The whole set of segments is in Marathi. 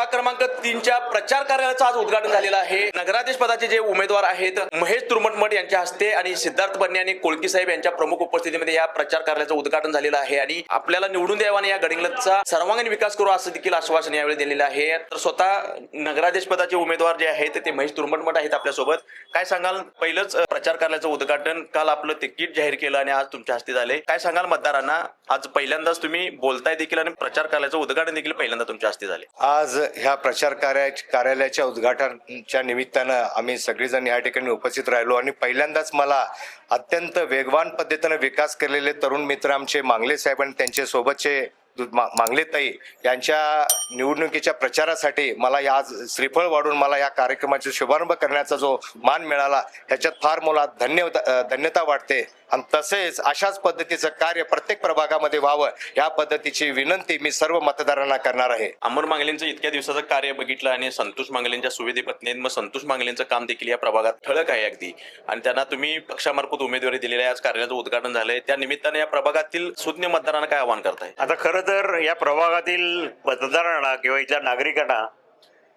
प्रभाग क्रमांक तीनच्या प्रचार कार्यालयाचं आज उद्घाटन झालेलं आहे. नगराधीश पदाचे जे उमेदवार आहेत महेश तुरमटमठ यांच्या हस्ते आणि सिद्धार्थ बन्ने आणि कोळकी साहेब यांच्या प्रमुख उपस्थितीमध्ये या प्रचार कार्यालयाचं उद्घाटन झालेलं आहे आणि आपल्याला निवडून द्यावा आणि या गडिंगलचा सर्वांगीण विकास करू असं देखील आश्वासन यावेळी दिलेलं आहे. तर स्वतः नगराधीश पदाचे उमेदवार जे आहेत ते महेश तुरमटमठ आहेत आपल्यासोबत. काय सांगाल? पहिलंच प्रचार कार्यालयाचं उद्घाटन काल आपलं तिकीट जाहीर केलं आणि आज तुमच्या हस्ते झाले. काय सांगाल मतदारांना? आज पहिल्यांदाच तुम्ही बोलताय देखील आणि प्रचार कार्यालयाचं उद्घाटन देखील पहिल्यांदा तुमच्या हस्ते झाले. आज ह्या प्रचार कार्या कार्यालयाच्या उद्घाटनाच्या निमित्तानं आम्ही सगळेजण या ठिकाणी उपस्थित राहिलो आणि पहिल्यांदाच मला अत्यंत वेगवान पद्धतीनं विकास केलेले तरुण मित्र आमचे मांगले साहेब आणि त्यांचे सोबतचे मा- मांगले ताई यांच्या निवडणुकीच्या प्रचारासाठी मला या आज श्रीफळ वाढून मला या कार्यक्रमाचा शुभारंभ करण्याचा जो मान मिळाला ह्याच्यात फार मला धन्य धन्यता वाटते. आणि तसेच अशाच पद्धतीचं कार्य प्रत्येक प्रभागामध्ये व्हावं या पद्धतीची विनंती मी सर्व मतदारांना करणार आहे. अमर मांगलेंचं इतक्या दिवसाचं कार्य बघितलं आणि संतोष मांगलेंच्या सुविधे पत्नी. मग संतोष मांगलेंचं काम देखील या प्रभागात ठळक आहे अगदी. आणि त्यांना तुम्ही पक्षामार्फत उमेदवारी दिलेली आहे आज कार्यालयाचं उद्घाटन झालंय. त्या निमित्ताने या प्रभागातील सुज्ञ मतदारांना काय आवाहन करताय? आता खरं तर या प्रभागातील मतदारांना किंवा इथल्या नागरिकांना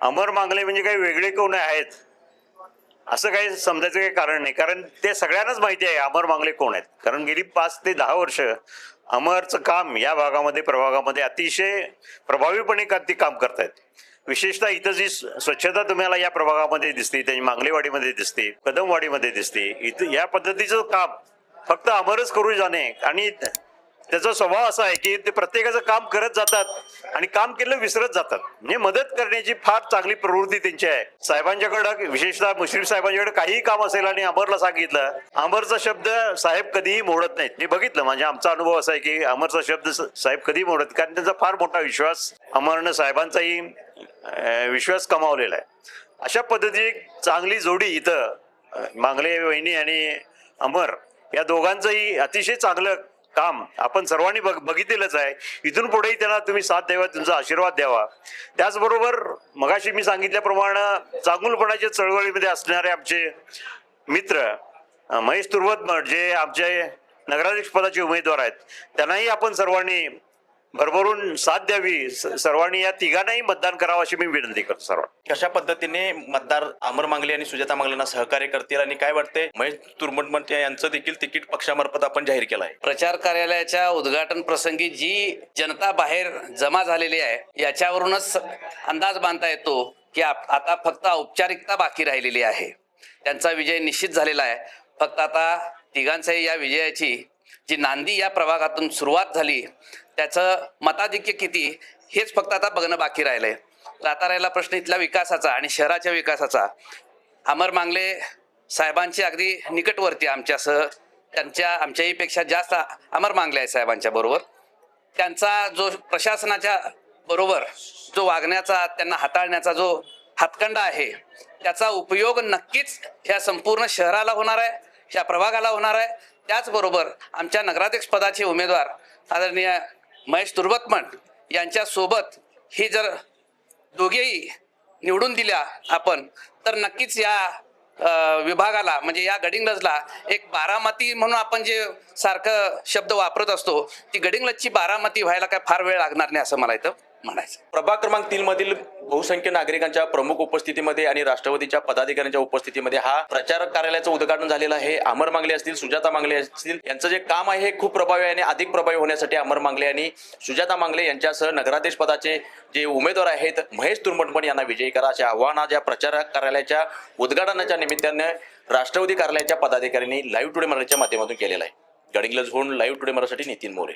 अमर मागले म्हणजे काही वेगळे कोण आहेत? असं काही समजायचं काही कारण नाही. कारण ते सगळ्यांनाच माहिती आहे अमर मांगले कोण आहेत? कारण गेली पाच ते दहा वर्ष अमरचं काम या भागामध्ये प्रभागामध्ये अतिशय प्रभावीपणे का ती काम करतायत. विशेषतः इथं जी स्वच्छता तुम्हाला या प्रभागामध्ये दिसते त्यांची मांगलेवाडीमध्ये दिसते कदमवाडीमध्ये दिसते इथं या पद्धतीचं काम फक्त अमरच करू जाणे आणि त्याचा स्वभाव असा आहे की ते प्रत्येकाचं काम करत जातात आणि काम केलं विसरत जातात. म्हणजे मदत करण्याची फार चांगली प्रवृत्ती त्यांची आहे. साहेबांच्याकडं विशेषतः मुश्रीफ साहेबांच्याकडे काहीही काम असेल आणि अमरला सांगितलं अमरचा शब्द साहेब कधीही मोडत नाहीत. मी बघितलं म्हणजे आमचा अनुभव असा आहे की अमरचा शब्द साहेब कधीही मोडत कारण त्यांचा फार मोठा विश्वास अमरनं साहेबांचाही विश्वास कमावलेला आहे. अशा पद्धतीची चांगली जोडी इथं मांगले वहिनी आणि अमर या दोघांचंही अतिशय चांगलं काम. आपण सर्वांनी बघ बघितलेलंच आहे. इथून पुढेही त्यांना तुम्ही साथ द्यावा तुमचा आशीर्वाद द्यावा. त्याचबरोबर मगाशी मी सांगितल्याप्रमाणे चांगुलपणाच्या चळवळीमध्ये असणारे आमचे मित्र महेश तुर्वत जे आमचे नगराध्यक्ष पदाचे उमेदवार आहेत त्यांनाही आपण सर्वांनी भरभरून साथ द्यावी. सर्वांनी या तिघांनाही मतदान करावं अशी मी विनंती करतो सर्वांना. कशा पद्धतीने मतदार अमर मांगले आणि सुजाता मांगलेंना सहकार्य करतील आणि काय वाटतंय? महेश तुरमटमट यांचं देखील तिकीट पक्षामार्फत आपण जाहीर केलं आहे. प्रचार कार्यालयाच्या उद्घाटन प्रसंगी जी जनता बाहेर जमा झालेली आहे याच्यावरूनच अंदाज बांधता येतो की आता फक्त औपचारिकता बाकी राहिलेली आहे. त्यांचा विजय निश्चित झालेला आहे. फक्त आता तिघांचाही या विजयाची जी नांदी या प्रभागातून सुरुवात झाली त्याचं मताधिक्य किती हेच फक्त आता बघणं बाकी राहिलंय. आता राहिला प्रश्न इथल्या विकासाचा आणि शहराच्या विकासाचा. अमर मांगले साहेबांची अगदी निकटवर्ती आमच्यासह त्यांच्या आमच्याही पेक्षा जास्त अमर मांगले आहे साहेबांच्या बरोबर. त्यांचा जो प्रशासनाच्या बरोबर जो वागण्याचा त्यांना हाताळण्याचा जो हातखंडा आहे त्याचा उपयोग नक्कीच ह्या संपूर्ण शहराला होणार आहे ह्या प्रभागाला होणार आहे. त्याचबरोबर आमच्या नगराध्यक्ष पदाचे उमेदवार आदरणीय महेश तुर्बतमन यांच्यासोबत ही जर दोघेही निवडून दिल्या आपण तर नक्कीच या विभागाला म्हणजे या गडिंगलजला एक बारामती म्हणून आपण जे सारखं शब्द वापरत असतो ती गडिंगलजची बारामती व्हायला काय फार वेळ लागणार नाही असं मला इथं. म्हणायचं. प्रभाग क्रमांक तीन मधील बहुसंख्य नागरिकांच्या प्रमुख उपस्थितीमध्ये आणि राष्ट्रवादीच्या पदाधिकाऱ्यांच्या उपस्थितीमध्ये हा प्रचार कार्यालयाचं उद्घाटन झालेलं आहे. अमर मांगले असतील सुजाता मांगले असतील यांचं जे काम आहे हे खूप प्रभावी आहे आणि अधिक प्रभावी होण्यासाठी अमर मांगले आणि सुजाता मांगले यांच्यासह नगराध्यक्ष पदाचे जे उमेदवार आहेत महेश तुरमटमण यांना विजयी करा असे आव्हान आज या प्रचार कार्यालयाच्या उद्घाटनाच्या निमित्तानं राष्ट्रवादी कार्यालयाच्या पदाधिकाऱ्यांनी लाईव्ह टुडे मराठीच्या माध्यमातून केलेलं आहे. गडिंग्लज होऊन लाईव्ह टुडे मराठी नितीन मोरे.